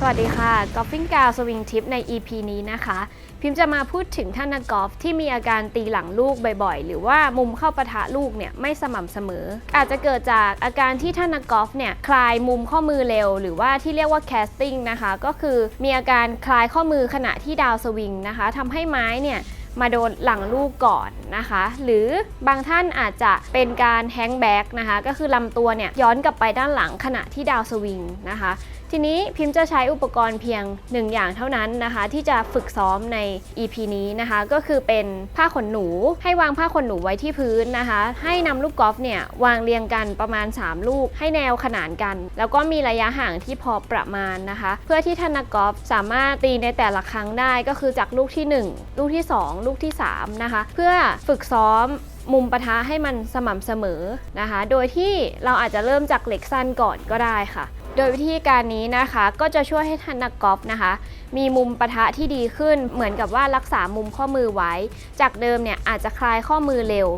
สวัสดีค่ะกอล์ฟฟิ้งกาวสวิงทิปใน EP นี้นะคะ พิมพ์จะมาพูดถึงท่านนักกอล์ฟที่มีอาการตีหลังลูกบ่อยๆ หรือว่ามุมเข้าปะทะลูกเนี่ยไม่สม่ำเสมอ อาจจะเกิดจากอาการที่ท่านนักกอล์ฟเนี่ยคลายมุมข้อมือเร็ว หรือว่าที่เรียกว่าแคสติ้งนะคะ ก็คือมีอาการคลายข้อมือขณะที่ดาวสวิงนะคะทำให้ไม้เนี่ย มาโดนหลังลูกก่อนนะคะ หรือบางท่านอาจจะเป็นการแฮงแบ็กนะคะ ก็คือลำตัวเนี่ยย้อนกลับไปด้านหลังขณะที่ดาวสวิงนะคะ ทีนี้พิมพ์จะใช้อุปกรณ์เพียง 1 อย่างเท่านั้นนะคะ ที่จะฝึกซ้อมใน EP นี้นะคะ ก็คือเป็นผ้าขนหนู ให้วางผ้าขนหนูไว้ที่พื้นนะคะ ให้นำลูกกอล์ฟเนี่ยวางเรียงกันประมาณ 3 ลูก ให้แนวขนานกัน แล้วก็มีระยะห่างที่พอประมาณนะคะ เพื่อที่ท่านนักกอล์ฟสามารถตีในแต่ละครั้งได้ก็คือจากลูกที่ 1 ลูกที่ 2ลูกที่ 3 นะคะ เพื่อฝึกซ้อมมุมปะทะให้มันสม่ำเสมอนะคะ โดยที่เราอาจจะเริ่มจากเหล็กสั้นก่อนก็ได้ค่ะ โดยวิธีการนี้นะคะก็จะช่วยให้ท่านนักกอล์ฟนะคะ มีมุมปะทะที่ดีขึ้นเหมือนกับว่ารักษามุมข้อมือไว้ จากเดิมเนี่ยอาจจะคลายข้อมือเร็ว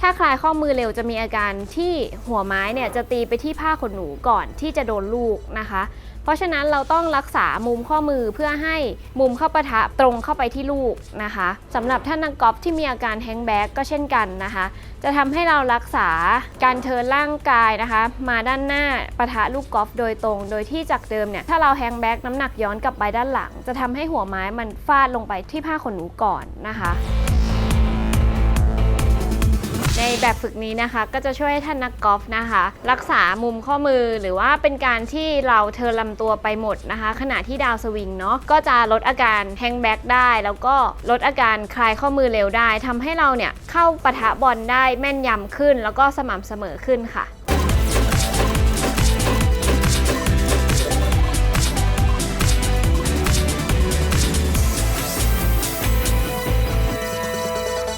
ถ้าคลายข้อมือเร็วจะมีอาการที่หัวไม้เนี่ยจะตีไปที่ผ้าขนหนูก่อนที่จะโดนลูกนะคะ เพราะฉะนั้นเราต้องรักษามุมข้อมือเพื่อให้มุมเข้าปะทะตรงเข้าไปที่ลูกนะคะสำหรับท่านนักกอล์ฟที่มีอาการแฮงแบ็กก็เช่นกันนะคะ จะทำให้เรารักษาการเทิร์นร่างกายนะคะ มาด้านหน้าปะทะลูกกอล์ฟโดยตรง โดยที่จากเดิมเนี่ยถ้าเราแฮงแบ็กน้ำหนักย้อนกลับไปด้านหลัง จะทำให้หัวไม้มันฟาดลงไปที่ผ้าขนหนูก่อนนะคะ แบบฝึกนี้นะคะ ก็จะช่วยให้ท่านนักกอล์ฟนะคะ รักษามุมข้อมือหรือว่าเป็นการที่เราเทอร์ลำตัวไปหมดนะคะ ขณะที่ดาวสวิงเนาะก็จะลดอาการแฮงแบ็กได้ แล้วก็ลดอาการคลายข้อมือเร็วได้ทำให้เราเนี่ยเข้าปะทะบอลได้แม่นยำขึ้น แล้วก็สม่ำเสมอขึ้นค่ะ